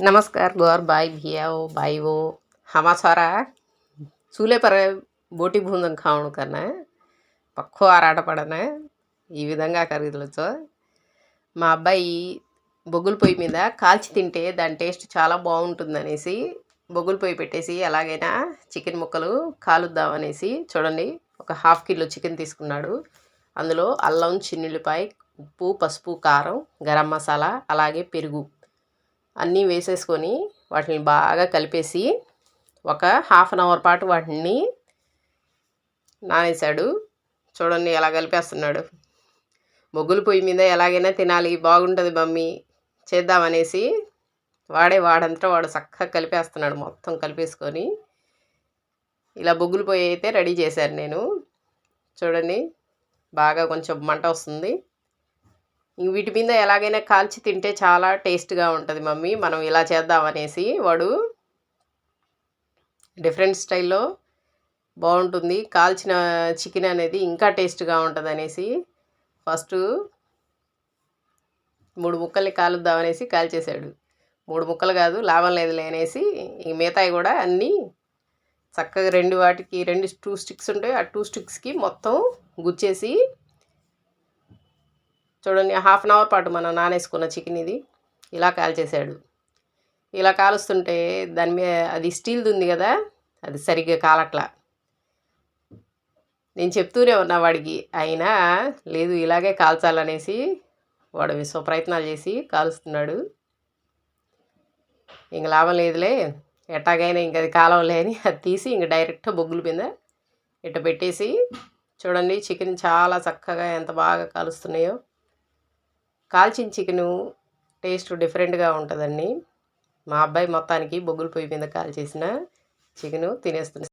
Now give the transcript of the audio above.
नमस्कार गौर भाई भैयाओ भाइयों हमा सारा चूल्हे पर బోటి భూందం ఖావణ కన్నా పక్కో ఆరాటపడనే ఈ విధంగా కరుగుదలతో మా అబ్బాయి బొగ్గుల పొయ్యి మీద కాల్చి తింటే దాని టేస్ట్ చాలా బాగుంటుంది అనేసి బొగ్గుల పొయ్యి పెట్టేసి ఎలాగైనా చికెన్ ముక్కలు కాలుద్దామనేసి చూడండి ఒక హాఫ్ కిలో చికెన్ తీసుకున్నాడు అందులో అల్లం చిన్నుల్లిపాయ ఉప్పు పసుపు కారం గరం మసాలా అలాగే పెరుగు అన్నీ వేసేసుకొని వాటిని బాగా కలిపేసి ఒక హాఫ్ అన్ అవర్ పాటు వాటిని నానేశాడు. చూడండి ఎలా కలిపేస్తున్నాడు. మొగ్గుల పొయ్యి మీద ఎలాగైనా తినాలి బాగుంటుంది మమ్మీ చేద్దామనేసి వాడే వాడంతా వాడు చక్కగా కలిపేస్తున్నాడు. మొత్తం కలిపేసుకొని ఇలా బొగ్గులు పొయ్యి అయితే రెడీ చేశాను నేను. చూడండి బాగా కొంచెం మంట వస్తుంది. వీటి మీద ఎలాగైనా కాల్చి తింటే చాలా టేస్ట్గా ఉంటుంది మమ్మీ. మనం ఇలా చేద్దామనేసి వాడు డిఫరెంట్ స్టైల్లో బాగుంటుంది. కాల్చిన చికెన్ అనేది ఇంకా టేస్ట్గా ఉంటుంది అనేసి ఫస్ట్ మూడు ముక్కల్ని కాలుద్దామనేసి కాల్చేశాడు. మూడు ముక్కలు కాదు లాభం లేదులే అనేసి ఈ మిగతాయి కూడా అన్నీ చక్కగా రెండు వాటికి రెండు టూ స్టిక్స్ ఉంటాయి. ఆ టూ స్టిక్స్కి మొత్తం గుచ్చేసి చూడండి హాఫ్ అన్ అవర్ పాటు మనం నానేసుకున్న చికెన్ ఇది ఇలా కాల్చేసాడు ఇలా కాలుస్తుంటే దాని మీద అది స్టీల్ది ఉంది కదా అది సరిగ్గా కాలట్లా. నేను చెప్తూనే ఉన్నా వాడికి అయినా లేదు ఇలాగే కాల్చాలనేసి వాడు విశ్వ ప్రయత్నాలు చేసి కాలుస్తున్నాడు. ఇంక లాభం లేదులే ఎట్టాగైనా ఇంక అది కాలవలే అని అది తీసి ఇంక డైరెక్ట్ బొగ్గుల మీద ఇట్ట పెట్టేసి చూడండి చికెన్ చాలా చక్కగా ఎంత బాగా కాలుస్తున్నాయో కాల్చిన చికెను టేస్ట్ డిఫరెంట్గా ఉంటుందండి. మా అబ్బాయి మొత్తానికి బొగ్గుల పొయ్యి మీద కాల్చేసిన చికెను తినేస్తుంది